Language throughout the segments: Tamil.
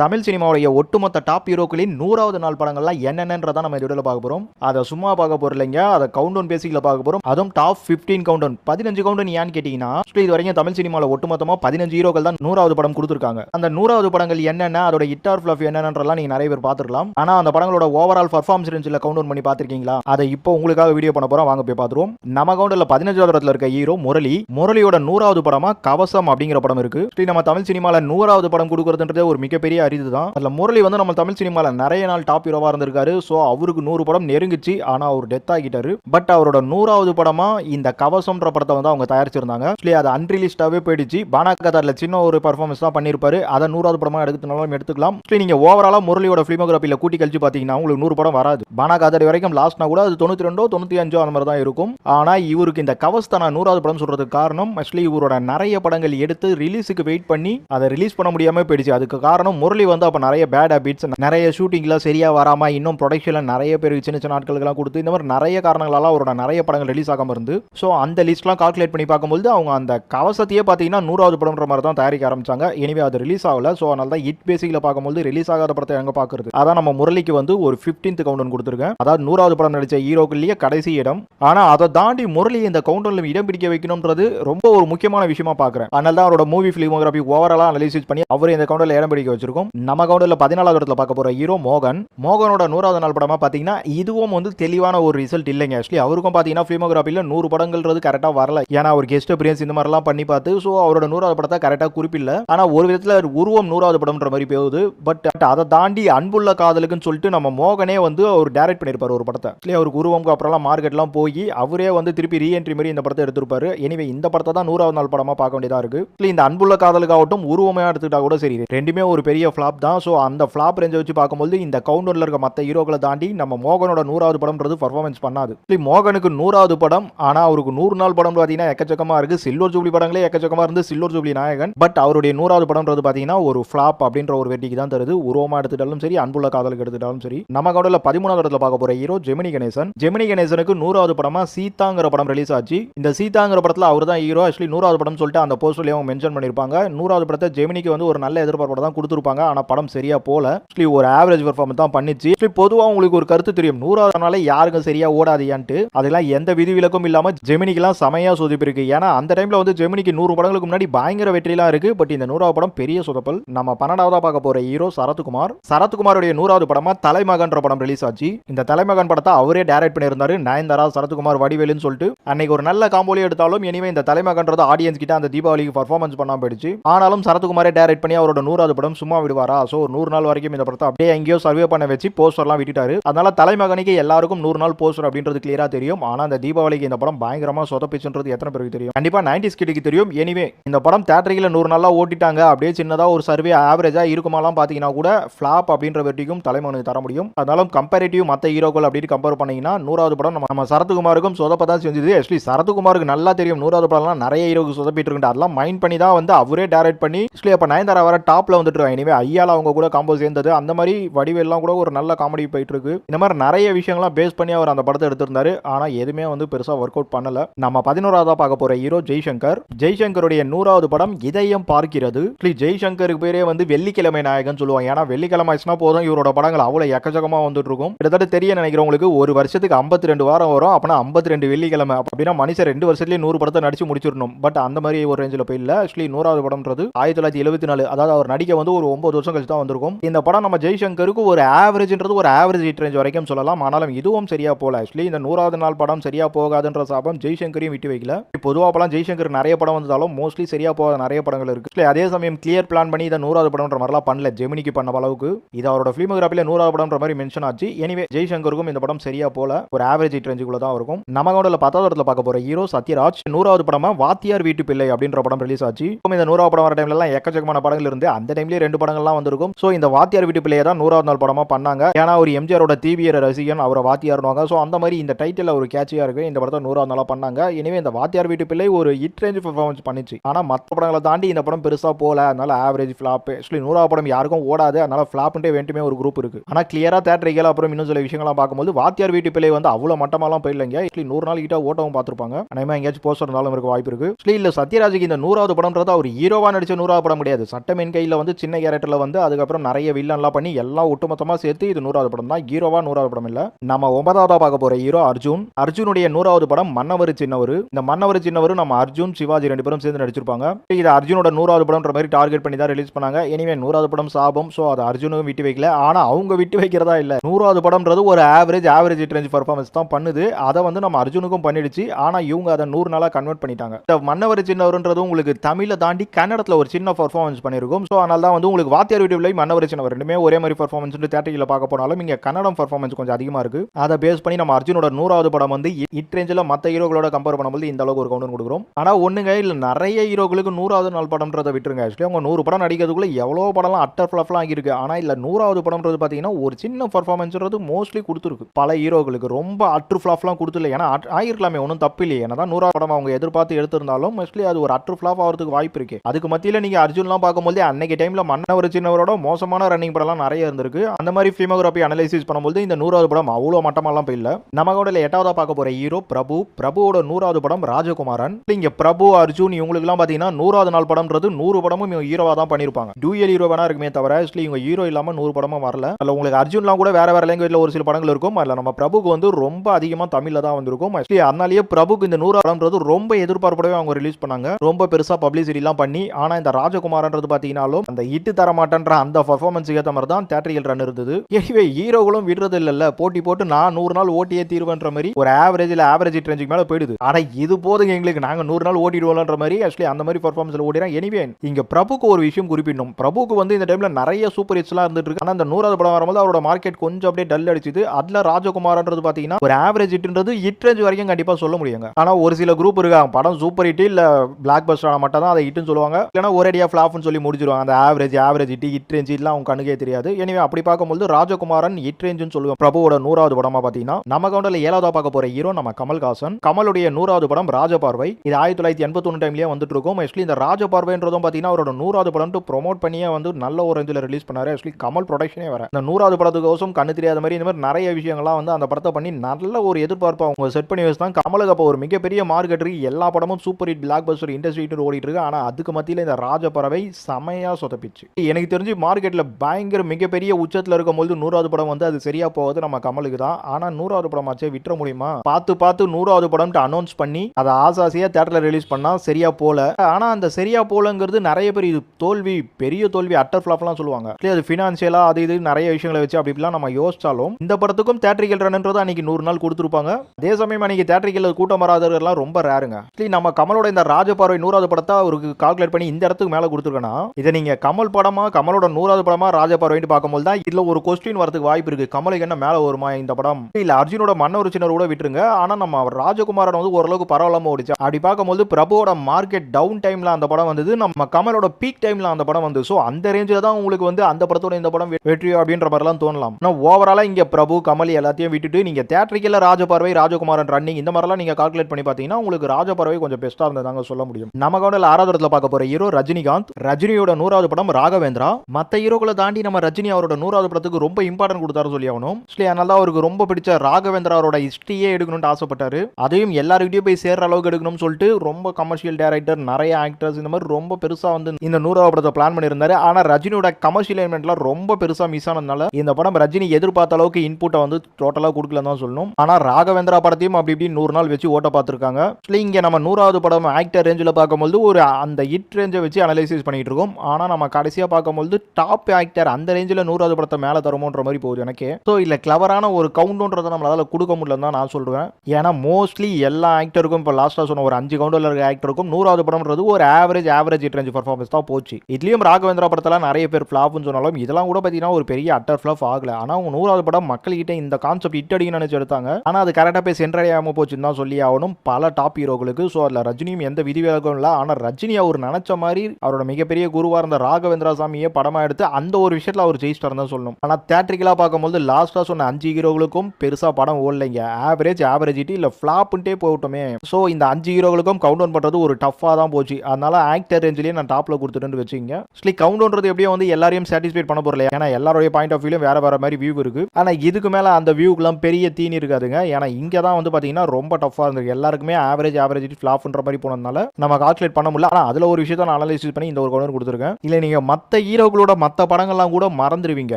தமிழ் சினிமாவுடைய ஒட்டுமொத்த டாப் ஹீரோக்களின் நூறாவது நாள் படங்கள்லாம் என்னென்னதான் நம்ம இந்த பார்க்க போகிறோம் அதை சும்மா பார்க்க போகிறோம் இல்லைங்க. அதை கவுண்டவுன் பேசிக்கல பார்க்க போகிறோம் அதுவும் டாப் ஃபிஃப்டீன் கவுண்டவுன் பதினஞ்சு கவுண்டன் ஏன்னு கேட்டிங்கன்னா இது வரைக்கும் தமிழ் சினிமாவில் ஒட்டுமொத்தமாக பதினஞ்சு ஹீரோக்கள் தான் நூறாவது படம் கொடுத்துருக்காங்க. அந்த நூறாவது படங்கள் என்னென்ன அதோட இட்டார் ஃபிளப் ஃப்ளஃப் என்னென்னலாம் நீங்கள் நிறைய பேர் பார்த்துருக்கலாம். ஆனால் அந்த படங்களோட ஓவரால் பர்ஃபார்மன்ஸ் ரேஞ்சில் கவுண்டவுன் பண்ணி பார்த்துருக்கீங்களா? அதை இப்போ உங்களுக்காக வீடியோ பண்ண போகிறோம் வாங்க போய் பார்த்துருவோம். நம்ம கவுண்டில் பதினஞ்சாவது இடத்துல இருக்க ஹீரோ முரளி. முரளியோட நூறாவது படமாக கவசம் அப்படிங்கிற படம் இருக்கு. நம்ம தமிழ் சினிமாவில் நூறாவது படம் கொடுக்கறதுன்றது ஒரு மிகப்பெரிய அரிது தான் அதில் முரளி வந்து நம்ம தமிழ் சினிமாவில் நிறைய நாள் டாப் ஹீரோவாக இருந்திருக்காரு. ஸோ அவருக்கு நூறு படம் நெருங்கிச்சு. ஆனால் அவர் டெத் ஆகிட்டாரு. பட் அவரோட நூறாவது படமா இந்த கவசம்ன்ற படத்தை வந்து அவங்க தயாரிச்சிருந்தாங்க. ஆக்சுவலி அது அன்ரிலீஸ்டாகவே போயிடுச்சு. பானாகதார்ல சின்ன ஒரு பர்ஃபார்மன்ஸ் தான் பண்ணியிருப்பாரு. அதை நூறாவது படமா எடுத்துனாலும் எடுத்துக்கலாம். ஆக்சுவலி நீங்க ஓவராலாக முரளியோட ஃபிலிமோகிராஃபியில் கூட்டி கழிச்சு பாத்தீங்கன்னா உங்களுக்கு நூறு படம் வராது. பானாகதார் வரைக்கும் லாஸ்ட்னா கூட அது தொண்ணூத்தி ரெண்டோ தொண்ணூத்தி அஞ்சோ அந்த மாதிரி தான் இருக்கும். ஆனா இவருக்கு இந்த கவசத்தை நான் நூறாவது படம் சொல்கிறதுக்கு காரணம் ஆக்சுவலி இவரோட நிறைய படங்கள் எடுத்து ரிலீஸுக்கு வெயிட் பண்ணி அதை ரிலீஸ் பண்ண முடியாம போயிடுச்சு. அதுக்கு காரணம் முரளி வந்து அப்போ நிறைய பேட் ஹேபிட்ஸ் நிறைய ஷூட்டிங்லாம் சரியா வராம இன்னும் ப்ரொடக்ஷனில் நிறைய பேருக்கு சின்ன சின்ன ஆட்களுக்கெல்லாம் கொடுத்து இந்த மாதிரி நிறைய காரணங்களால அவரோட நிறைய படங்கள் ரிலீஸ் ஆகாமல் இருந்து ஸோ அந்த லிஸ்ட்லாம் கால்குலேட் பண்ணி பார்க்கும்போது அவங்க அந்த கவசத்தையே பார்த்தீங்கன்னா நூறாவது படம்ன்ற மாதிரி தான் தயாரிக்க ஆரம்பிச்சாங்க. எனவே அது ரிலீஸ் ஆகல. ஸோ அதனால தான் ஹிட் பேசிக்கில் பார்க்கும்போது ரிலீஸ் ஆகாத படத்தை எங்கே பார்க்குறது? அதான் நம்ம முரளிக்கு வந்து ஒரு ஃபிஃப்டீன்த் கவுண்டன் கொடுத்துருக்கேன். அதாவது நூறாவது படம் நடித்த ஹீரோக்கள்லயே கடைசி இடம். ஆனா அதை தாண்டி முரளி இந்த கவுண்டர்ல இடம் பிடிக்க வைக்கணும்ன்றது ரொம்ப ஒரு முக்கியமான விஷயமா பார்க்குறேன். அதனால தான் அவரோட மூவி ஃபிலிமோகிராஃபி ஓவராலாக அனலிசிஸ் பண்ணி அவர் இந்த கவுண்டரில் இடம் பிடிக்க வச்சிருக்கோம். நம்ம கவுண்டில் பதினாலாவது இடத்துல பார்க்க போற ஹீரோ மோகன். மோகனோட நூறாவது நாள் படமா பார்த்தீங்கன்னா இதுவும் வந்து தெளிவான ஒரு ரிசல்ட் இல்லைங்க. ஆக்சுவலி அவருக்கும் பார்த்தீங்கன்னா ஃபிலிமோகிராஃபியில் நூறு படங்கள்ன்றது கரெக்டாக வரல. ஏன்னா அவர் கெஸ்ட் அப்பியன்ஸ் இந்த மாதிரிலாம் பண்ணி பார்த்து ஸோ அவரோட நூறாவது படத்தை கரெக்டாக குறிப்பிடல. ஆனால் ஒரு விதத்தில் உருவம் நூறாவது படம்ன்ற மாதிரி போகுது. பட் அதை தாண்டி அன்புள்ள காதலுக்குன்னு சொல்லிட்டு நம்ம மோகனே வந்து அவர் டைரக்ட் பண்ணியிருப்பார் ஒரு படத்தை. ஆக்சுவலி அவருக்கு உருவம்க்கு அப்புறம்லாம் மார்க்கெட்லாம் போய் அவரே வந்து திருப்பி ரீஎன்ட்ரி மாதிரி இந்த படத்தை எடுத்திருப்பாரு. எனிவே இந்த படத்தை தான் நூறாவது நாள் படமா பார்க்க வேண்டியதாக இருக்கு. இல்லை இந்த அன்புள்ள காதலுக்காகட்டும் உருவமாக எடுத்துக்கிட்டா கூட சரி. ரெண்டுமே ஒரு பெரிய ஃப்ளாப் தான். ஸோ அந்த ஃப்ளாப் ரேஞ்சை வச்சு பார்க்கும்போது இந்த கவுண்டரில் இருக்க மற்ற ஹீரோக்களை தாண்டி நம்ம மோகனோட நூறாவது படம்ன்றது பர்ஃபார்மன்ஸ் பண்ணாது. இல்லை மோகனுக்கு நூறாவது படம் ஆனால் அவருக்கு நூறு நாள் படம் பார்த்தீங்கன்னா எக்கச்சக்கமாக இருக்குது சில்வர் ஜூப்ளி படங்களே எக்கச்சக்கமாக இருந்து சில்வர் ஜூப்ளி நாயகன். பட் அவருடைய நூறாவது படம்ன்றது பார்த்தீங்கன்னா ஒரு ஃப்ளாப் அப்படின்ற ஒரு வெட்டிக்கு தான் தருது. உருவமாக எடுத்துட்டாலும் சரி அன்புள்ள காதலுக்கு எடுத்துட்டாலும் சரி. நம்ம கவுண்டர்ல பதிமூணாவது இடத்துல பார்க்க போகிற ஹீரோ ஜெமினி கணேசன் ஜெமினி கணேசனுக்கு நூறாவது படமாக சீதாங்கிற படம் ரிலீஸ் ஆச்சு. இந்த சீதாங்கிற படத்தில் அவர் தான் ஹீரோ ஆக்சுவலி நூறாவது படம் சொல்லிட்டு அந்த போஸ்டர்லேயே அவங்க மென்ஷன் பண்ணியிருப்பாங்க நூறாவது படத்தை ஜெமினிக்கு வந்து ஒரு நல்ல எதிர்பார்ப்போட தான் கொடுத்துருப்பாங்க. ஆனால் படம் சரியா போல. ஆக்சுவலி ஒரு ஆவரேஜ் பர்ஃபார்மன்ஸ் தான் பண்ணிச்சு. பொதுவாக உங்களுக்கு ஒரு கருத்து தெரியும். நூறாவது நாளே யாருக்கும் சரியா ஓடாதியான்ட்டு. அதெல்லாம் எந்த விதிவிலக்கும் இல்லாம ஜெமினிக்கெல்லாம் செமையா சொதிப்பிருக்கு. ஏன்னா அந்த டைம்ல வந்து ஜெமினிக்கு நூறு படங்களுக்கு முன்னாடி பயங்கர வெற்றிலாம் இருக்கு. பட் இந்த நூறாவது படம் பெரிய சொதப்பல். நம்ம பன்னெண்டாவதாக பார்க்க போற ஹீரோ சரத்குமார். சரத்குமாருடைய நூறாவது படமா தலைமகன்ற படம் ரிலீஸ் ஆச்சு. இந்த தலைமகன் படத்தை அவரே டைரக்ட் பண்ணியிருந்தாரு. நயன்தாரா சரத்குமார் வடிவேலுன்னு சொல்லிட்டு. அன்னைக்கு ஒரு நல்ல காம்போலி எடுத்தாலும் இனிமே இந்த தலைமகன்றது ஆடியன்ஸ் கிட்ட அந்த தீபாவளிக்கு பர்ஃபார்மன்ஸ் பண்ணாம போயிடுச்சு. ஆனாலும் சரத்குமாரே டைரக்ட் பண்ணி அவரோட நூறாவது படம் சும்மா விடுவாரா. ஸோ ஒரு நூறு நாள் வரைக்கும் இந்த படத்தை அப்படியே எங்கேயோ சர்வே பண்ண வச்சு போஸ்டர்லாம் விட்டுட்டாரு. அதனால தலைமகனுக்கு எல்லாருக்கும் நூறு நாள் போஸ்டர் அப்படின்றது கிளியரா தெரியும். ஆனா அந்த தீபாவளிக்கு இந்த படம் பயங்கரமா சொதப்பிச்சுன்றது எத்தனை பேருக்கு தெரியும்? கண்டிப்பா நைன்டிஸ் கிட்டுக்கு தெரியும். எனிவே இந்த படம் தேட்டரில் நூறு நாளா ஓட்டிட்டாங்க. அப்படியே சின்னதாக ஒரு சர்வே ஆவரேஜாக இருக்குமாலாம் பார்த்தீங்கன்னா கூட ஃப்ளாப் அப்படின்ற வெட்டிக்கும் தலைமகனுக்கு தர முடியும். அதனால கம்பேரிட்டிவ் மற்ற ஹீரோக்கள் அப்படின்னு கம்பேர் பண்ணீங்கன்னா நூறாவது படம் நம்ம நம்ம சரத்குமாருக்கும் சொதப்ப தான் செஞ்சது ஆக்சுவலி சரத்குமாருக்கு நல்லா தெரியும். நூறாவது படம்லாம் நிறைய ஹீரோக்கு சொதப்பிட்டு இருக்கு அதெல்லாம் மைண்ட் பண்ணி தான் வந்து அவரே டைரக்ட் பண்ணி ஆக்சுவலி அப்போ நயன்தாரா வர டாப்ல வந்துட்டு இனிமே ஐயால அவங்க கூட காம்போ சேர்ந்தது. அந்த மாதிரி வடிவெல்லாம் கூட ஒரு நல்ல காமெடி போயிட்டு இருக்கு இந்த மாதிரி நிறைய விஷயங்கள்லாம் பேஸ் பண்ணி அவர் அந்த படத்தை எடுத்திருந்தாரு. ஆனா எதுவுமே வந்து பெருசா ஒர்க் அவுட் பண்ணல. நம்ம பதினோராவதா பார்க்க போற ஹீரோ ஜெய்சங்கர். ஜெய்சங்கருடைய நூறாவது படம் இதயம் பார்க்கிறது. ஜெய்சங்கருக்கு பேரே வந்து வெள்ளிக்கிழமை நாயகன் சொல்லுவாங்க. ஏன்னா வெள்ளிக்கிழமை ஆச்சுன்னா போதும். இவரோட படங்கள் அவ்வளவு எக்கச்சக்கமா வந்துட்டு இருக்கும் கிட்டத்தட்ட தெரிய நினைக்கிறவங்களுக்கு ஒரு வருஷத்துக்கு ஐம்பத்தி ரெண்டு வாரம் வரும். அப்படின்னா ஐம்பத்தி ரெண்டு வெள்ளிக்கிழமை அப்படின்னா மனுஷன் ரெண்டு வருஷத்துலயே நூறு படத்தை நடிச்சு முடிச்சிடணும். பட் அந்த மாதிரி ஒரு ரேஞ்சில் போய் இல்லை. ஆக்சுவலி நூறாவது படம்ன்றது ஆயிரத்தி தொள்ளாயிரத்தி எழுபத்தி நாலு. அதாவது அவர் நடிக்க வந்து ஒரு ஒன்பது வருஷம் கழிச்சு தான் வந்திருக்கும். இந்த படம் நம்ம ஜெய்சங்கருக்கு ஒரு ஆவரேஜ்ன்றது ஒரு ஆவரேஜ் ஹிட் ரேஞ்ச் வரைக்கும் சொல்லலாம். ஆனாலும் இதுவும் சரியா போல. ஆக்சுவலி இந்த நூறாவது நாள் படம் சரியா போகாதுன்ற சாபம் ஜெய்சங்கரையும் விட்டு வைக்கல. பொதுவாக படம் ஜெய்சங்கர் நிறைய படம் வந்தாலும் மோஸ்ட்லி சரியா போகாத நிறைய படங்கள் இருக்கு. அதே சமயம் கிளியர் பிளான் பண்ணி இதை நூறாவது படம்ன்ற மாதிரிலாம் பண்ணல. ஜெமினிக்கு பண்ண அளவுக்கு. இது அவரோட ஃபிலிமோகிராஃபில நூறாவது படம்ன்ற மாதிரி மென்ஷன் ஆச்சு. எனிவே ஜெய்சங்கருக்கும் இந்த படம் சரியா போல. ஒரு ஆவரேஜ் ஹிட் ரேஞ்சுக்குள்ள தான் இருக்கும். நம்ம கவுண்டில் பத்தாவது இடத்துல பார்க்க போற ஹீரோ சத்யராஜ் நூறாவது படமா வாத்தியார் வீட்டு பிள்ளை அப்படின்ற படம் ரிலீஸ் ஆச்சு. இப்போ இந்த நூறாவது படம் வர டைம்ல எல்லாம் எக்கச்சக்கமான படங்கள் இருந்து அந்த டைம்லயே ரெண்டு படங்கள்லாம் வந்திருக்கும். ஸோ இந்த வாத்தியார் வீட்டு பிள்ளையை தான் நூறாவது நாள் படமா பண்ணாங்க. ஏன்னா ஒரு எம்ஜிஆரோட தீவிர ரசிகன் அவரை வாத்தியார்னுவாங்க ஸோ அந்த மாதிரி இந்த டைட்டில் ஒரு கேட்சியா இருக்கு. இந்த படத்தை நூறாவது நாளாக பண்ணாங்க. எனவே இந்த வாத்தியார் வீட்டு பிள்ளை ஒரு ஹிட் ரேஞ்ச் பெர்ஃபார்மன்ஸ் பண்ணிச்சு. ஆனால் மற்ற படங்களை தாண்டி இந்த படம் பெருசா போல அதனால ஆவரேஜ் ஃப்ளாப் ஆக்சுவலி நூறாவது படம் யாருக்கும் ஓடாது. அதனால ஃபிளாப்ன்ட்டே வேண்டுமே ஒரு குரூப் இருக்கு. ஆனா கிளியராக தேட்டரிகள் அப்புறம் இன்னும் சில விஷயங்கள்லாம் பார்க்கும்போது வாத்தியார் வீட்டு பிள்ளை வந்து அவ்வளவு மட்டமாலாம் போயிடலைங்க ஆக்சுவலி நூறு நாள் கிட்ட ஓட்டவும் பார்த்துருப்பாங்க. அனைமா எங்கேயாச்சும் போஸ்டர் இருந்தாலும் இருக்க வாய்ப்பு இருக்கு. ஆக்சுவலி இல்ல சத்யராஜுக்கு இந்த நூறாவது படம்ன்றது அவர் ஹீரோவா நடிச்ச நூறாவது படம் கிடையாது. சட்டமின் கையில் வந்து சின்ன கேரக்டர் கேரக்டர்ல வந்து அதுக்கப்புறம் நிறைய வில்லன்லாம் பண்ணி எல்லாம் ஒட்டுமொத்தமா சேர்த்து இது நூறாவது படம் தான். ஹீரோவா நூறாவது படம் இல்ல. நம்ம ஒன்பதாவதா பார்க்க போற ஹீரோ அர்ஜுன். அர்ஜுனுடைய நூறாவது படம் மன்னவர் சின்னவர். இந்த மன்னவர் சின்னவர் நம்ம அர்ஜுன் சிவாஜி ரெண்டு பேரும் சேர்ந்து நடிச்சிருப்பாங்க. இது அர்ஜுனோட நூறாவது படம்ன்ற மாதிரி டார்கெட் பண்ணி தான் ரிலீஸ் பண்ணாங்க. எனிவே நூறாவது படம் சாபம். ஸோ அது அர்ஜுனும் விட்டு வைக்கல. ஆனா அவங்க விட்டு வைக்கிறதா இல்ல. நூறாவது படம்ன்றது ஒரு ஆவரேஜ் ஆவரேஜ் ரேஞ்ச் பர்ஃபார்மன்ஸ் தான் பண்ணுது. அதை வந்து நம்ம அர்ஜுனுக்கும் பண்ணிடுச்சு. ஆனா இவங்க அதை நூறு நாளா கன்வெர்ட் பண்ணிட்டாங்க. இந்த மன்னவர் சின்னவர்ன்றது உங்களுக்கு தமிழை தாண்டி கன்னடத்துல ஒரு சின்ன பர்ஃபார்மன்ஸ் பண்ணியிருக்கும். ஸோ அதனால தான் வந்து உங்களுக்கு வாத்தியார் வீடியோலையும் மன்னவரிச்சனவர் ரெண்டுமே ஒரே மாதிரி பர்ஃபார்மன்ஸ் தேட்டரியில் பார்க்க போனாலும் இங்கே கன்னடம் பர்ஃபார்மன்ஸ் கொஞ்சம் அதிகமாக இருக்கு. அதை பேஸ் பண்ணி நம்ம அர்ஜுனோட நூறாவது படம் வந்து இட் ரேஞ்சில் மற்ற ஹீரோகளோட கம்பேர் பண்ணும்போது இந்த அளவுக்கு ஒரு கவுண்ட் கொடுக்குறோம். ஆனால் ஒன்றுங்க இல்லை நிறைய ஹீரோக்களுக்கு நூறாவது நாள் படம்ன்றதை விட்டுருங்க. ஆக்சுவலி அவங்க நூறு படம் நடிக்கிறதுக்குள்ள எவ்வளோ படம்லாம் அட்டர் ஃபிளாப்லாம் ஆகியிருக்கு ஆனால் இல்லை நூறாவது படம்ன்றது பார்த்தீங்கன்னா ஒரு சின்ன பர்ஃபார்மன்ஸ்ன்றது மோஸ்ட்லி கொடுத்துருக்கு. பல ஹீரோக்களுக்கு ரொம்ப அட்ரு ஃபிளாப்லாம் கொடுத்துல ஏன்னா ஆகிருக்கலாமே ஒன்றும் தப்பு இல்லையே. ஏன்னா தான் நூறாவது படம் அவங்க எதிர்பார்த்து எடுத்திருந்தாலும் மோஸ்ட்லி அது ஒரு அட்ரு ஃபிளாப் ஆகிறதுக்கு வாய்ப்பு இருக்கு. அதுக்கு மத்தியில் நீங்கள் அர்ஜுன்லாம் பார்க்கும்போது அன்னைக்கு டைமில் மன்னவர் சின்னவரோட மோசமான ரன்னிங் படம்லாம் நிறைய இருந்திருக்கு. அந்த மாதிரி ஃபிலிமோகிராஃபி அனலைசிஸ் பண்ணும்போது இந்த நூறாவது படம் அவ்வளோ மட்டமாலாம் போயில்ல. நம்ம கூட எட்டாவதா பார்க்க போற ஹீரோ பிரபு பிரபுவோட நூறாவது படம் ராஜகுமாரன். இங்க பிரபு அர்ஜுன் இவங்களுக்குலாம் பார்த்தீங்கன்னா நூறாவது நாள் படம்ன்றது நூறு படமும் இவங்க ஹீரோவா தான் பண்ணியிருப்பாங்க டூயல் ஹீரோ வேணா இருக்குமே தவிர ஆக்சுவலி இவங்க ஹீரோ இல்லாம நூறு படமும் வரல. அதில் உங்களுக்கு அர்ஜுன்லாம் கூட வேற வேற லாங்குவேஜ்ல ஒரு சில படங்கள் இருக்கும். அதில் நம்ம பிரபுக்கு வந்து ரொம்ப அதிகமாக தமிழ்ல தான் வந்திருக்கும். ஆக்சுவலி அதனாலேயே பிரபுக்கு இந்த நூறாவது படம்ன்றது ரொம்ப எதிர்பார்ப்படவே அவங்க ரிலீஸ் பண்ணாங்க. ரொம்ப பெருசா பப்ளிசிட்டிலாம் பண்ணி ஆனா இந்த ராஜகுமாரன்றது பார்த்தீங்கன்னாலும் அந்த இட்டு தர மாட்டேன்ற அந்த பர்ஃபார்மன்ஸ் ஏற்ற மாதிரி தான் தேட்டரியல் ரன் இருந்தது. எனிவே ஹீரோகளும் விடுறது இல்லைல்ல போட்டி போட்டு நான் நூறு நாள் ஓட்டியே தீர்வேன்ற மாதிரி ஒரு ஆவரேஜில் ஆவரேஜ் ரேஞ்சுக்கு மேலே போயிடுது. ஆனா இது போதுங்க எங்களுக்கு. நாங்க நூறு நாள் ஓட்டிடுவோம்ன்ற மாதிரி ஆக்சுவலி அந்த மாதிரி பர்ஃபார்மன்ஸ்ல ஓடிறேன் எனிவே இங்க பிரபுக்கு ஒரு விஷயம் குறிப்பிடணும். பிரபுக்கு வந்து இந்த டைம்ல நிறைய சூப்பர் ஹிட்ஸ்லாம் இருந்துட்டு இருக்கு. ஆனா அந்த நூறாவது படம் வரும்போது அவரோட மார்க்கெட் கொஞ்சம் அப்படியே டல் அடிச்சுது. அதுல ராஜகுமார்ன்றது பாத்தீங்கன்னா ஒரு ஆவரேஜ் ஹிட்ன்றது ஹிட் ரேஞ்ச் வரைக்கும் கண்டிப்பா சொல்ல முடியுங்க. ஆனா ஒரு சில குரூப் இருக்காங்க படம் சூப்பர் ஹிட் இல்ல பிளாக் பஸ்டர் மட்டும் தான் அதை ஹிட்னு சொல்லுவாங்க. இல்லைன்னா ஒரேடியா ஃபிளாப்னு சொல்லி முடிச்சிருவாங்க. அந்த average average hit hit range எல்லாம் அவங்க கண்ணுக்கே தெரியாது. எனவே அப்படி பார்க்கும்போது ராஜகுமாரன் ஹிட் ரேஞ்சுன்னு சொல்லுவோம் பிரபுவோட நூறாவது படமா பாத்தீங்கன்னா நம்ம கவுண்டர்ல ஏழாவதா பார்க்க போற ஹீரோ நம்ம கமல்ஹாசன். கமலுடைய நூறாவது படம் ராஜபார்வை. இது ஆயிரத்தி தொள்ளாயிரத்தி எண்பத்தி ஒன்று டைம்லயே வந்துட்டு இருக்கும். ஆக்சுவலி இந்த ராஜபார்வைன்றதும் பாத்தீங்கன்னா அவரோட நூறாவது படம் ப்ரொமோட் பண்ணியே வந்து நல்ல ஒரு இதில் ரிலீஸ் பண்ணாரு. ஆக்சுவலி கமல் ப்ரொடக்ஷனே வர இந்த நூறாவது படத்துக்கோசம் கண்ணு தெரியாத மாதிரி இந்த மாதிரி நிறைய விஷயங்கள்லாம் வந்து அந்த படத்தை பண்ணி நல்ல ஒரு எதிர்பார்ப்பு அவங்க செட் பண்ணி வச்சு தான் கமலுக்கு அப்போ ஒரு மிகப்பெரிய மார்க்கெட் இருக்கு எல்லா படமும் super hit blockbuster industry ஓடிட்டு இருக்கு. ஆனா அதுக்கு மத்தியில் இந்த ராஜபறவை செமையா சொதப்பிச்சு. எனக்கு தெரிஞ்சு மார்க்கெட்ல பயங்கர மிகப்பெரிய உச்சத்தில் இருக்கும்போது நூறாவது படம் வந்து அது சரியா போவது நம்ம கமலுக்கு தான். ஆனால் நூறாவது படம் ஆச்சே விட்டுற முடியுமா? பார்த்து பார்த்து நூறாவது படம்ட்டு அனௌன்ஸ் பண்ணி அதை ஆசாசியாக தேட்டரில் ரிலீஸ் பண்ணா சரியா போல. ஆனா அந்த சரியா போகலங்கிறது நிறைய பேர் இது தோல்வி பெரிய தோல்வி அட்டர் ஃப்ளாப்லாம் சொல்லுவாங்க. அது ஃபினான்ஷியலாக அது இது நிறைய விஷயங்களை வச்சு அப்படிலாம் நம்ம யோசிச்சாலும் இந்த படத்துக்கும் தேட்டரிக்கல் ரன்ன்றது அன்னைக்கு நூறு நாள் கொடுத்துருப்பாங்க. அதே சமயம் அன்னைக்கு தேட்டரிக்கல் கூட்டம் வராதவர்கள்லாம் ரொம்ப ரேருங்க Actually நம்ம கமலோட இந்த ராஜபார்வை நூறாவது படத்தை அவருக்கு கால்குலேட் பண்ணி இந்த இடத்துக்கு மேல கொடுத்துருக்கனா இதை நீங்க கமல் படம் கமலோட நூறாவது படமா ராஜபார்வைன்னு பார்க்கும்போது தான் இதுல ஒரு கொஸ்டின் வரதுக்கு வாய்ப்பு இருக்கு. கமலுக்கு என்ன மேல வருமா இந்த படம்? இல்ல அர்ஜுனோட மன்னவர் சின்னர் கூட விட்டுருங்க. ஆனா நம்ம ராஜகுமாரன் வந்து ஓரளவுக்கு பரவாயில்லாம ஓடிச்சு. அப்படி பார்க்கும்போது பிரபுவோட மார்க்கெட் டவுன் டைம்ல அந்த படம் வந்தது. நம்ம கமலோட பீக் டைம்ல அந்த படம் வந்து ஸோ அந்த ரேஞ்சில் தான் உங்களுக்கு வந்து அந்த படத்தோட இந்த படம் வெற்றியோ அப்படின்ற மாதிரிலாம் தோணலாம். ஆனால் ஓவராலா இங்க பிரபு கமல் எல்லாத்தையும் விட்டுட்டு நீங்க தேட்டரிக்கல ராஜபார்வை ராஜகுமாரன் ரன்னிங் இந்த மாதிரிலாம் நீங்க கால்குலேட் பண்ணி பார்த்தீங்கன்னா உங்களுக்கு ராஜபார்வை கொஞ்சம் பெஸ்ட்டாக இருந்ததாங்க சொல்ல முடியும். நம்ம கவுண்டில் ஆறாவது இடத்துல பார்க்க போற ஹீரோ ரஜினிகாந்த். ரஜினியோட நூறாவது படம் ராகவேந்திரா மற்ற ஹீரோக்களை தாண்டி நம்ம ரஜினி அவரோட நூறாவது படத்துக்கு ரொம்ப இம்பார்ட்டன்ட் கொடுத்தாரு சொல்லி ஆகணும். ஆக்சுவலி அதனால அவருக்கு ரொம்ப பிடிச்ச ராகவேந்திரா அவரோட ஹிஸ்டரியே எடுக்கணும்னு ஆசைப்பட்டாரு. அதையும் எல்லாருக்கிட்டையும் போய் சேர்ற அளவுக்கு எடுக்கணும்னு சொல்லிட்டு ரொம்ப கமர்ஷியல் டேரக்டர் நிறைய ஆக்டர்ஸ் இந்த மாதிரி ரொம்ப பெருசா வந்து இந்த நூறாவது படத்தை பிளான் பண்ணியிருந்தாரு. ஆனா ரஜினியோட கமர்ஷியல் எலிமெண்ட்லாம் ரொம்ப பெருசா மிஸ் ஆனதுனால இந்த படம் ரஜினி எதிர்பார்த்த அளவுக்கு இன்புட்டை வந்து டோட்டலா கொடுக்கல தான் சொல்லணும். ஆனா ராகவேந்திரா படத்தையும் அப்படி இப்படி நூறு நாள் வச்சு ஓட்ட பார்த்துருக்காங்க. இங்க நம்ம நூறாவது படம் ஆக்டர் ரேஞ்சில் பார்க்கும்போது ஒரு அந்த ஹிட் ரேஞ்சை வச்சு அனலைசிஸ் பண்ணிட்டு இருக்கோம். ஆனா நம்ம கடைசியா பார்க்கும்போது டாப் ஆக்டர் அந்த ரேஞ்சில் நூறாவது படத்தை மேல தருமோன்ற மாதிரி போகுது எனக்கு. ஸோ இல்லை கிளவரான ஒரு கவுண்டோன்றதை நம்மளால் கொடுக்க முடியலன்னு தான் நான் சொல்றேன் ஏன்னா மோஸ்ட்லி எல்லா ஆக்டருக்கும் இப்போ லாஸ்ட்டாக சொன்ன ஒரு அஞ்சு கவுண்டில் இருக்க ஆக்டருக்கும் நூறாவது படம்ன்றது ஒரு average average hit range performance தான் போச்சு. இதுலயும் ராகவேந்திரா படத்தெல்லாம் நிறைய பேர் ஃப்ளாப்னு சொன்னாலும் இதெல்லாம் கூட பார்த்தீங்கன்னா ஒரு பெரிய அட்டர் ஃப்ளாப் ஆகல. ஆனால் அவங்க நூறாவது படம் மக்கள்கிட்ட இந்த கான்செப்ட் ஹிட் அடிக்கணும்னு எடுத்தாங்க. ஆனா அது கரெக்டாக போய் சென்றடையாமல் போச்சுன்னு தான் சொல்லி ஆகணும் பல டாப் ஹீரோக்களுக்கு ஸோ அதில் ரஜினியும் எந்த விதிவிலக்கும் இல்லை. ஆனால் ரஜினி அவர் நினைச்ச மாதிரி அவரோட மிகப்பெரிய குருவா இருந்த ராகவேந்திரா சாமியை படமா எடுத்து அந்த ஒரு விஷயத்தில் அவர் ஜெயிச்சிட்டார் தான் சொல்லணும். ஆனால் தேட்ரிக்கலாக பார்க்கும்போது லாஸ்ட்டாக சொன்ன அஞ்சு ஹீரோகளுக்கும் பெருசா படம் ஓடலைங்க. ஆவரேஜ் ஆவரேஜ் இல்லை ஃப்ளாப்புன்ட்டே போகட்டுமே. ஸோ இந்த அஞ்சு ஹீரோகளுக்கும் கவுண்ட் டவுன் பண்ணுறது ஒரு டஃப்பாக தான் போச்சு. அதனால ஆக்டர் ரேஞ்சிலேயே நான் டாப்பில் கொடுத்துட்டு வச்சுங்க ஆக்சுவலி கவுண்ட் டவுன்றது எப்படியும் வந்து எல்லாரையும் சாட்டிஸ்ஃபைட் பண்ண போறல ஏன்னா எல்லாருடைய பாயிண்ட் ஆஃப் வியூலையும் வேற வேற மாதிரி வியூ இருக்கு. ஆனால் இதுக்கு மேலே அந்த வியூக்குலாம் பெரிய தீனி இருக்காதுங்க. ஏன்னா இங்கே தான் வந்து பார்த்தீங்கன்னா ரொம்ப டஃப்பாக இருந்திருக்கு. எல்லாருக்குமே ஆவரேஜ் ஆவரேஜ் ஃப்ளாப்ன்ற மாதிரி போனதுனால நம்ம கால்குலேட் பண்ண முடியல. ஆனால் அதில் ஒரு விஷயத்தை நான் அனலைசிஸ் பண்ணி இந்த ஒரு கவுண்டர் கொடுத்துருக்கேன். இல்லை நீங்கள் மற்ற மற்ற ஹீரோக்களோட மற்ற படங்கள்லாம் கூட மறந்துடுவீங்க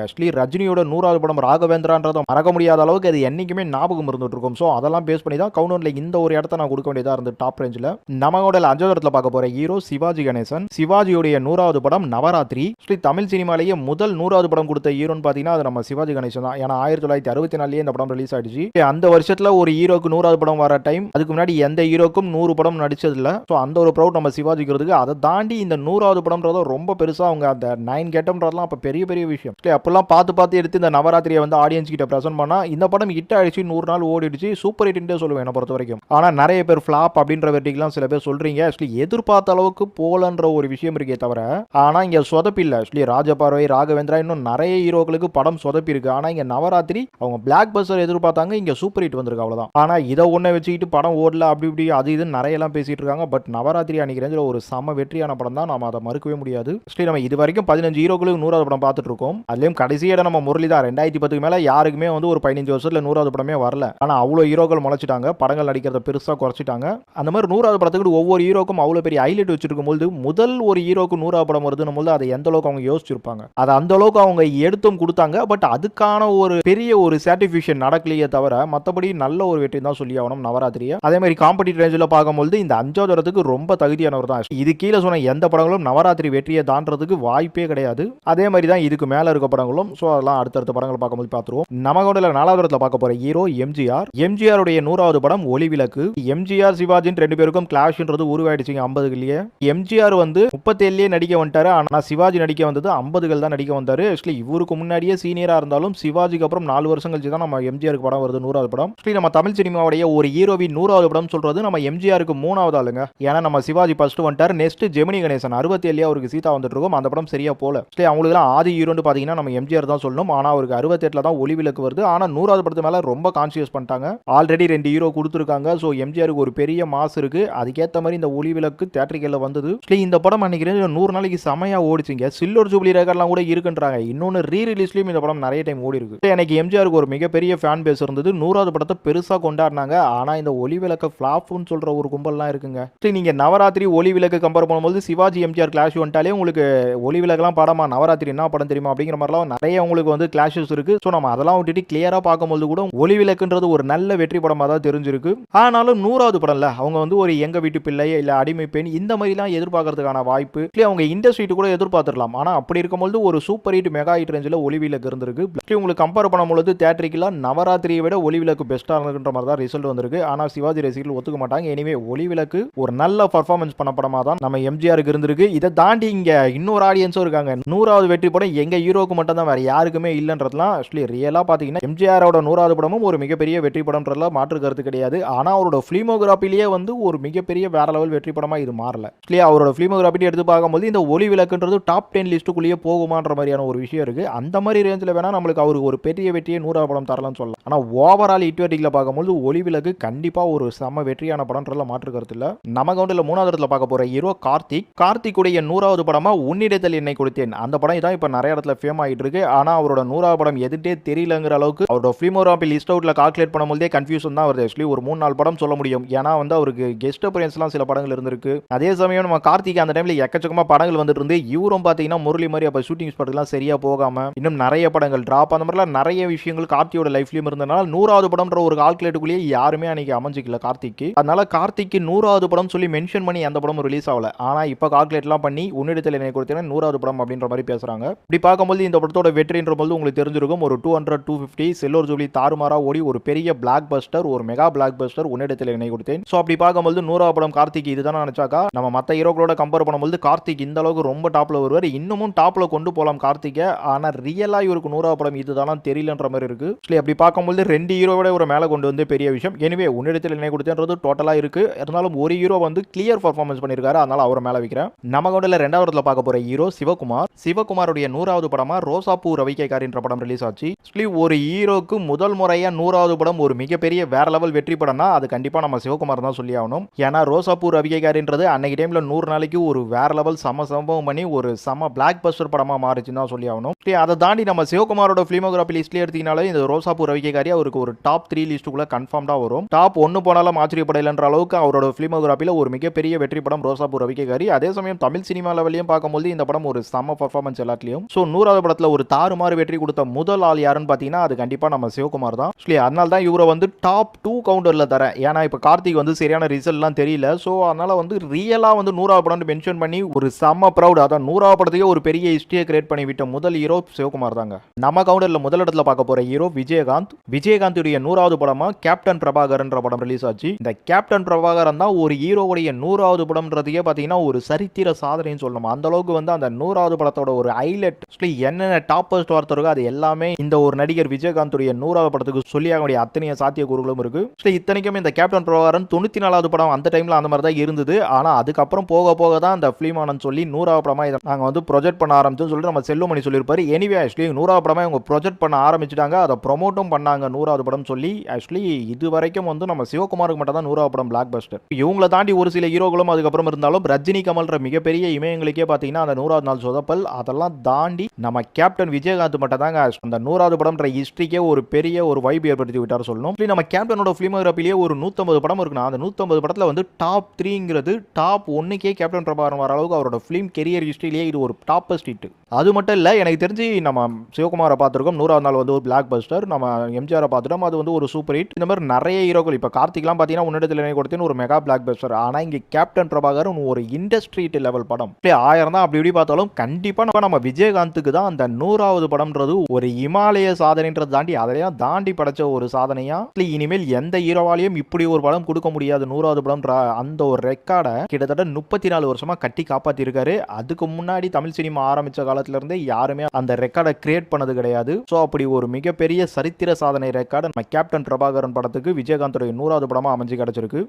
ஆக்சுவலி ரஜினியோட நூறாவது படம் ராகவேந்திரான்றதை மறக்க முடியாத அளவுக்கு அது என்றைக்குமே ஞாபகம் இருந்துட்டு இருக்கும் ஸோ அதெல்லாம் பேஸ் பண்ணி தான் கவுண்டர்ல இந்த ஒரு இடத்த நான் கொடுக்க வேண்டியதாக இருந்து டாப் ரேஞ்சில் நம்மளோட அஞ்சாவது இடத்துல பார்க்க போகிற ஹீரோ சிவாஜி கணேசன். சிவாஜியுடைய நூறாவது படம் நவராத்திரி. ஸ்ரீ தமிழ் சினிமாலேயே முதல் நூறாவது படம் கொடுத்த ஹீரோன்னு பார்த்தீங்கன்னா அது நம்ம சிவாஜி கணேசன் தான். ஏன்னா ஆயிரத்தி தொள்ளாயிரத்தி அறுபத்தி நாலுலேயே இந்த படம் ரிலீஸ் ஆயிடுச்சு. அந்த வருஷத்தில் ஒரு ஹீரோக்கு நூறாவது படம் வர டைம் அதுக்கு முன்னாடி எந்த ஹீரோக்கும் நூறு படம் நடிச்சதில்ல. ஸோ அந்த ஒரு ப்ரௌட் நம்ம சிவாஜிக்கிறதுக்கு அதை தாண்டி இந்த நூறாவது படம்ன்றதும் ரொம்ப பெருசாக அவங்க அந்த நைன் கெட்டம்ன்றதுலாம் அப்போ பெரிய பெரிய விஷயம். இல்லை அப்போல்லாம் பார்த்து பார்த்து எடுத்து இந்த நவராத்திரியை வந்து ஆடியன்ஸ் கிட்ட ப்ரெசென்ட் பண்ணால் இந்த படம் ஹிட் ஆயிடுச்சு நூறு நாள் ஓடிடுச்சு சூப்பர் ஹிட்னே சொல்லுவேன் என்னை பொறுத்த வரைக்கும். ஆனால் நிறைய பேர் ஃப்ளாப் அப்படின்ற வெட்டிக்கெலாம் சில பேர் சொல்கிறீங்க ஆக்சுவலி எதிர்பார்த்த அளவுக்கு போலன்ற ஒரு விஷயம் இருக்கே தவிர ஆனால் இங்கே சொதப்பில்லை. ஆக்சுவலி ராஜபார்வை ராகவேந்திரா இன்னும் நிறைய ஹீரோக்களுக்கு படம் சொதப்பி இருக்கு ஆனால் இங்கே நவராத்திரி அவங்க பிளாக் பஸ்டர் எதிர்பார்த்தாங்க இங்கே சூப்பர் ஹிட் வந்திருக்கு அவ்வளோதான் ஆனால் இதை ஒன்றை வச்சுக்கிட்டு படம் ஓடல அப்படி இப்படி அது இதுன்னு நிறையெல்லாம் பேசிகிட்டு பேசிட்டு இருக்காங்க. பட் நவராத்திரி அன்னைக்கு ஒரு சம வெற்றியான படம் தான் நாம் அதை மறுக்கவே முடியாது. ஸ்ரீ நம்ம இது வரைக்கும் பதினஞ்சு ஹீரோக்களுக்கு நூறாவது படம் பார்த்துட்டு இருக்கோம் அதுலயும் கடைசி இடம் நம்ம முரளி தான் ரெண்டாயிரத்தி பத்துக்கு மேல யாருக்குமே வந்து ஒரு பதினஞ்சு வருஷத்துல நூறாவது படமே வரல. ஆனா அவ்வளோ ஹீரோக்கள் முளைச்சிட்டாங்க. படங்கள் நடிக்கிறத பெருசா குறைச்சிட்டாங்க. அந்த மாதிரி நூறாவது படத்துக்கு ஒவ்வொரு ஹீரோக்கும் அவ்வளோ பெரிய ஹைலைட் வச்சிருக்கும் போது முதல் ஒரு ஹீரோக்கு நூறாவது படம் வருதுன்னு போது அதை எந்த அளவுக்கு அவங்க யோசிச்சிருப்பாங்க? அதை அந்த அளவுக்கு அவங்க எடுத்தும் கொடுத்தாங்க. பட் அதுக்கான ஒரு பெரிய ஒரு சாட்டிஃபிகேஷன் நடக்கலையே தவிர மற்றபடி நல்ல ஒரு வெற்றி தான் சொல்லி ஆகணும் நவராத்திரியை. அதே மாதிரி காம்படிட்டிவ் ரேஞ்சில் பார்க்கும்போது இந்த அஞ்சாவது இடத்துக்கு ரொம்ப தகுதியானவர் தான். இது கீழே சொன்ன எந்த படங்களும் நவராத்திரி வெற்றியை தாண்டதுக்கு வாய் கிடையாது. அதே மாதிரி தான் இதுக்கு மேலே இருக்க படங்களும். ஸோ அதெல்லாம் அடுத்தடுத்த படங்கள் பார்க்கும்போது பார்த்துருவோம். நமகோண்டில் நாலாவது இடத்துல பார்க்க போற ஹீரோ எம்ஜிஆர். எம்ஜிஆர் உடைய நூறாவது படம் ஒளிவிளக்கு. எம்ஜிஆர் சிவாஜின் ரெண்டு பேருக்கும் கிளாஷ்ன்றது உருவாயிடுச்சுங்க ஐம்பதுகள்லயே. எம்ஜிஆர் வந்து முப்பத்தேழுலயே நடிக்க வந்துட்டாரு. ஆனா சிவாஜி நடிக்க வந்தது ஐம்பதுகள் தான் நடிக்க வந்தாரு. ஆக்சுவலி இவருக்கு முன்னாடியே சீனியராக இருந்தாலும் சிவாஜிக்கு அப்புறம் நாலு வருஷம் கழிச்சு தான் நம்ம எம்ஜிஆருக்கு படம் வருது நூறாவது படம். ஆக்சுவலி நம்ம தமிழ் சினிமாவுடைய ஒரு ஹீரோவின் நூறாவது படம் சொல்றது நம்ம எம்ஜிஆருக்கு மூணாவது ஆளுங்க. ஏன்னா நம்ம சிவாஜி ஃபர்ஸ்ட் வந்துட்டார். நெக்ஸ்ட் ஜெமினி கணேசன். அறுபத்தி ஏழுலேயே அவருக்கு சீதா வந்துட்டு இருக்கும். அந்த படம் சரியா போல ஆக்சுவலி அவங்களுக்குலாம் ஆதி ஹீரோன்னு பாத்தீங்கன்னா நம்ம எம்ஜிஆர் தான் சொல்லணும். ஆனா அவருக்கு அறுபத்தெட்டுல தான் ஒளி விளக்கு வருது. ஆனா நூறாவது படத்து மேல ரொம்ப கான்சியஸ் பண்ணிட்டாங்க. ஆல்ரெடி ரெண்டு ஹீரோ கொடுத்துருக்காங்க. ஸோ எம்ஜிஆருக்கு ஒரு பெரிய மாஸ் இருக்கு. அதுக்கேற்ற மாதிரி இந்த ஒளி விளக்கு தேட்டரிக்கல்ல வந்தது. ஆக்சுவலி இந்த படம் நினைக்கிறேன் நூறு நாளைக்கு செமையா ஓடிச்சுங்க. சில்லர் ஜூப்ளி ரெக்கார்ட்லாம் கூட இருக்குன்றாங்க. இன்னொன்று ரீ ரிலீஸ்லயும் இந்த படம் நிறைய டைம் ஓடி இருக்கு. எனக்கு எம்ஜிஆருக்கு ஒரு மிகப்பெரிய ஃபேன் பேஸ் இருந்தது. நூறாவது படத்தை பெருசா கொண்டாடினாங்க. ஆனா இந்த ஒளி விளக்க ஃபிளாப்னு சொல்ற ஒரு கும்பல்லாம் இருக்குங்க. சரி, நீங்க நவராத்திரி ஒளி விளக்கு கம்பேர் பண்ணும்போது சிவாஜி எம்ஜிஆர் கிளாஷ் வந்துட்டாலே உங்களுக்கு ஒளி விளக்கெல்லாம் படமா? நவராத்திரி என்ன படம் தெரியுமா? அப்படிங்கிற மாதிரிலாம் நிறைய உங்களுக்கு வந்து கிளாஷஸ் இருக்கு. ஸோ நம்ம அதெல்லாம் விட்டுட்டு கிளியரா பார்க்கும்போது கூட ஒளி விளக்குன்றது ஒரு நல்ல வெற்றி படமா தான் தெரிஞ்சிருக்கு. ஆனாலும் நூறாவது படம்ல அவங்க வந்து ஒரு எங்க வீட்டு பிள்ளை இல்ல அடிமை பெண் இந்த மாதிரிலாம் எதிர்பார்க்கறதுக்கான வாய்ப்பு. இல்லை அவங்க இண்டஸ்ட்ரீட்டு கூட எதிர்பார்த்துடலாம். ஆனா அப்படி இருக்கும்போது ஒரு சூப்பர் ஹிட் மெகா ஹிட் ரேஞ்சில் ஒளி விளக்கு இருந்திருக்கு. உங்களுக்கு கம்பேர் பண்ணும்போது தேட்டரிக்கெல்லாம் நவராத்திரியை விட ஒளி விளக்கு பெஸ்ட்டாக இருக்குன்ற மாதிரி தான் ரிசல்ட் வந்திருக்கு. ஆனால் சிவாஜி ரசிகர்கள் ஒத்துக்க மாட்டாங்க. எனவே ஒளி விளக்கு ஒரு நல்ல பர்ஃபார்மன்ஸ் பண்ண படமா தான் நம்ம எம்ஜிஆருக்கு இருந்திருக்கு. இதை தாண்டி இங்க இன்னொரு ஆடியன்ஸும் இருக்காங்க. நூறாவது வெற்றி படம் எங்க ஹீரோக்கு மட்டும் தான் வேற யாருக்குமே இல்லைன்றதுலாம் ஆக்சுவலி ரியலா பாத்தீங்கன்னா எம்ஜிஆரோட நூறாவது படமும் ஒரு மிகப்பெரிய வெற்றி படம்ன்றதுல மாற்று கருத்து கிடையாது. ஆனா அவரோட ஃபிலிமோகிராஃபிலேயே வந்து ஒரு மிகப்பெரிய வேற லெவல் வெற்றி படமா இது மாறல. ஆக்சுவலி அவரோட ஃபிலிமோகிராஃபி எடுத்து பார்க்கும்போது இந்த ஒளி விளக்குன்றது டாப் டென் லிஸ்ட்டுக்குள்ளேயே போகுமான்ற மாதிரியான ஒரு விஷயம் இருக்கு. அந்த மாதிரி ரேஞ்சில் வேணா நம்மளுக்கு அவருக்கு ஒரு பெரிய வெற்றியை நூறாவது படம் தரலாம்னு சொல்லலாம். ஆனா ஓவரால் இட்வெட்டிக்கில் பார்க்கும்போது ஒளி விளக்கு கண்டிப்பா ஒரு செம வெற்றியான படம்ன்றதுல மாற்று கருத்து இல்லை. நம்ம கவுண்டில் மூணாவது இடத்துல பார்க்க போற ஹீரோ கார்த்திக். கார்த்திக் உடைய நூறாவது படமா உன்னிடத்தில் என்னை கொடுத்தேன். அந்த படம் தான் இப்போ நிறைய இடத்துல ஃபேம் ஆகிட்டு இருக்கு. ஆனால் அவரோட நூறாவது படம் எதுட்டே தெரியலங்கிற அளவுக்கு அவரோட ஃபிலிமோராபி லிஸ்ட் அவுட்ல கால்குலேட் பண்ணும்போதே கன்ஃபியூஷன் தான் வருது. ஆக்சுவலி ஒரு மூணு நாலு படம் சொல்ல முடியும். ஏன்னா வந்து அவருக்கு கெஸ்ட் அப்பியன்ஸ்லாம் சில படங்கள் இருந்திருக்கு. அதே சமயம் நம்ம கார்த்திக் அந்த டைம்ல எக்கச்சக்கமாக படங்கள் வந்துட்டு இருந்து இவரும் பார்த்தீங்கன்னா முரளி மாதிரி அப்போ ஷூட்டிங் ஸ்பாட்லாம் சரியாக போகாம இன்னும் நிறைய படங்கள் ட்ராப் அந்த மாதிரிலாம் நிறைய விஷயங்கள் கார்த்தியோட லைஃப்லயும் இருந்தனால நூறாவது படம்ன்ற ஒரு கால்குலேட்டுக்குள்ளேயே யாருமே அன்னைக்கு அமைஞ்சிக்கல கார்த்திக்கு. அதனால கார்த்திக்கு நூறாவது படம் சொல்லி மென்ஷன் பண்ணி அந்த படமும் ரிலீஸ் ஆகல. ஆனால் இப்போ கால்குலேட்லாம் பண்ணி உன்னிடத்தில் என்னை கொடுத்தீங்கன்னா நூறாவது படம் அப்படின்ற மாதிரி பேசுறாங்க. இப்படி பார்க்கும்போது இந்த படத்தோட வெற்றின்ற போது உங்களுக்கு தெரிஞ்சிருக்கும் ஒரு டூ ஹண்ட்ரட் டூ ஃபிஃப்டி செல்லோர் ஜூலி தாறுமாறா ஓடி ஒரு பெரிய பிளாக் பஸ்டர் ஒரு மெகா பிளாக் பஸ்டர் உன்னிடத்தில் இணை கொடுத்தேன். ஸோ அப்படி பார்க்கும்போது நூறாவது படம் கார்த்திக் இதுதான் நினைச்சாக்கா? நம்ம மற்ற ஹீரோக்களோட கம்பேர் பண்ணும்போது கார்த்திக் இந்த அளவுக்கு ரொம்ப டாப்ல வருவார். இன்னமும் டாப்ல கொண்டு போகலாம் கார்த்திகை. ஆனா ரியலாக இவருக்கு நூறாவது படம் இதுதான் தெரியலன்ற மாதிரி இருக்கு. அப்படி பார்க்கும்போது ரெண்டு ஹீரோவோட ஒரு மேலே கொண்டு வந்து பெரிய விஷயம். எனவே உன்னிடத்தில் இணை கொடுத்தேன்றது டோட்டலா இருக்கு. இருந்தாலும் ஒரு ஹீரோ வந்து கிளியர் பர்ஃபார்மன்ஸ் பண்ணியிருக்காரு. அதனால அவரை மேலே வைக்கிறேன். நம்ம கொண்டில் ரெண்டாவது பார்க்க போற ஹீரோ சிவகுமார். சிவகுமாருடைய நூறாவது படமா ரோசாப்பூ ரவிக்கைக்கார் என்ற படம் ரிலீஸ் ஆச்சு. ஆக்சுவலி ஒரு ஹீரோக்கு முதல் முறையா நூறாவது படம் ஒரு மிகப்பெரிய வேற லெவல் வெற்றி படம்னா அது கண்டிப்பா நம்ம சிவகுமார் தான் சொல்லி ஆகணும். ஏன்னா ரோசாப்பூர் ரவிகைகாரின்றது அன்னைக்கு டைம்ல நூறு நாளைக்கு ஒரு வேற லெவல் சம சம்பவம் பண்ணி ஒரு சம பிளாக் பஸ்டர் படமா மாறிச்சுன்னு தான் சொல்லி ஆகணும். அதை தாண்டி நம்ம சிவகுமாரோட ஃபிலிமோகிராஃபி லிஸ்ட்ல எடுத்தீங்கனாலே இந்த ரோசாப்பூர் ரவிகைகாரி அவருக்கு ஒரு டாப் த்ரீ லிஸ்ட்டுக்குள்ள கன்ஃபார்ம் தான் வரும். டாப் ஒன்று போனாலும் ஆச்சரியப்படலைன்ற அளவுக்கு அவரோட ஃபிலிமோகிராஃபில ஒரு மிகப்பெரிய வெற்றி படம் ரோசாப்பூர் ரவிகைகாரி. அதே சமயம் தமிழ் சினிமா லெவலையும் பார்க்கும்போது இந்த படம் ஒரு செம பர்ஃபார்மன்ஸ் எல்லாத்துலயும். ஸோ நூறாவது படத்தில் ஒரு தாறுமாறு வெற்றி கொடுத்த முதல் ஆள் யாருன்னு பார்த்தீங்கன்னா அது கண்டிப்பாக நம்ம சிவகுமார் தான். ஆக்சுவலி அதனால தான் இவரை வந்து டாப் டூ கவுண்டரில் தரேன். ஏன்னா இப்போ கார்த்திக் வந்து சரியான ரிசல்ட்லாம் தெரியல. ஸோ அதனால வந்து ரியலாக வந்து நூறாவது படம்னு மென்ஷன் பண்ணி ஒரு செம்ம ப்ரௌட் அதான் நூறாவது படத்தையே ஒரு பெரிய ஹிஸ்டரியை கிரியேட் பண்ணி விட்ட முதல் ஹீரோ சிவகுமார் தாங்க. நம்ம கவுண்டரில் முதல் இடத்துல பார்க்க போற ஹீரோ விஜயகாந்த். விஜயகாந்துடைய நூறாவது படமா கேப்டன் பிரபாகர்ன்ற படம் ரிலீஸ் ஆச்சு. இந்த கேப்டன் பிரபாகரன் தான் ஒரு ஹீரோவுடைய நூறாவது படம்ன்றதையே பார்த்தீங்கன்னா ஒரு சரித்திர சாதனைன்னு சொல்லணும். அந்த அளவுக்கு வந்து அந்த நூறாவது படத்தோட ஒரு ஹைலைட் என்னென்ன டாப்பஸ்ட் வார்த்தை இருக்கோ அது எல்லாமே இந்த ஒரு நடிகர் விஜயகாந்துடைய நூறாவது படத்துக்கு சொல்லியாக வேண்டிய அத்தனைய சாத்தியக்கூறுகளும் இருக்கு. இத்தனைக்கும் இந்த கேப்டன் பிரபாகரன் தொண்ணூத்தி நாலாவது படம் அந்த டைம்ல அந்த மாதிரி தான் இருந்தது. ஆனா அதுக்கப்புறம் போக போக தான் அந்த ஃபிலிம் ஆனந்த் சொல்லி நூறாவது படமா இதை நாங்க வந்து ப்ரொஜெக்ட் பண்ண ஆரம்பிச்சோம் சொல்லிட்டு நம்ம செல்லுமணி சொல்லியிருப்பாரு. எனிவே ஆக்சுவலி நூறாவது படமா இவங்க ப்ரொஜெக்ட் பண்ண ஆரம்பிச்சிட்டாங்க. அதை ப்ரொமோட்டும் பண்ணாங்க நூறாவது படம் சொல்லி. ஆக்சுவலி இது வரைக்கும் வந்து நம்ம சிவகுமாருக்கு மட்டும் தான் நூறாவது படம் பிளாக் பஸ்டர் இவங்களை தாண்டி ஒரு சில ஹீரோகளும் அதுக்கப்புறம் இருந்தாலும் ரஜினி கமல்ன்ற மிகப்பெரிய இமயங்களுக்கே பார்த்தீங்கன்னா அந்த நூறாவது நாள் சொதப்பல் அதெல்லாம் தாண்டி நம்ம கேப்டன் விஜயகாந்த் மட்டும் தாங்க அந்த நூறாவது படம்ன்ற ஹிஸ்ட்ரிக்கே ஒரு பெரிய ஒரு வைப் ஏற்படுத்தி விட்டார் சொல்லணும். நம்ம கேப்டனோட ஃபிலிமோகிராஃபிலேயே ஒரு நூற்றம்பது படம் இருக்குன்னா அந்த நூற்றம்பது படத்தில் வந்து டாப் த்ரீங்கிறது டாப் ஒன்றுக்கே கேப்டன் பிரபாகரன் வர அளவுக்கு அவரோட ஃபிலிம் கெரியர் ஹிஸ்ட்ரியிலேயே இது ஒரு டாப்பஸ்ட் ஹிட் அது மட்டும் இல்லை எனக்கு தெரிஞ்சு நம்ம சிவகுமாரை பார்த்துருக்கோம். நூறாவது நாள் வந்து ஒரு பிளாக் பஸ்டர் நம்ம எம்ஜிஆரை பார்த்துட்டோம். அது வந்து ஒரு சூப்பர் ஹிட் இந்த மாதிரி நிறைய ஹீரோக்கள் இப்போ கார்த்திக்லாம் பார்த்தீங்கன்னா உன்னிடத்தில் நினை கொடுத்தேன்னு ஒரு மெகா பிளாக் பஸ்டர் ஆனால் இங்கே கேப்டன் பிரபாகரன் ஒரு இண்டஸ்ட்ரி லெவல் படம். இப்படி ஆயிரம் தான் அப்படி இப்படி பார்த்து பார்த்தாலும் கண்டிப்பாக நம்ம நம்ம விஜயகாந்துக்கு தான் அந்த நூறாவது படம்ன்றது ஒரு இமாலய சாதனைன்றது தாண்டி அதையும் தாண்டி படைச்ச ஒரு சாதனையா? இனிமேல் எந்த ஹீரோவாலையும் இப்படி ஒரு படம் கொடுக்க முடியாது. நூறாவது படம்ன்ற அந்த ஒரு ரெக்கார்டை கிட்டத்தட்ட முப்பத்தி நாலு வருஷமா கட்டி காப்பாத்திருக்காரு. அதுக்கு முன்னாடி தமிழ் சினிமா ஆரம்பிச்ச காலத்துல இருந்தே யாருமே அந்த ரெக்கார்டை கிரியேட் பண்ணது கிடையாது. ஸோ அப்படி ஒரு மிகப்பெரிய சரித்திர சாதனை ரெக்கார்டு நம்ம கேப்டன் பிரபாகரன் படத்துக்கு விஜயகாந்தோடைய நூறாவது படமா அமைஞ்சு கிடைச்சிருக்கு.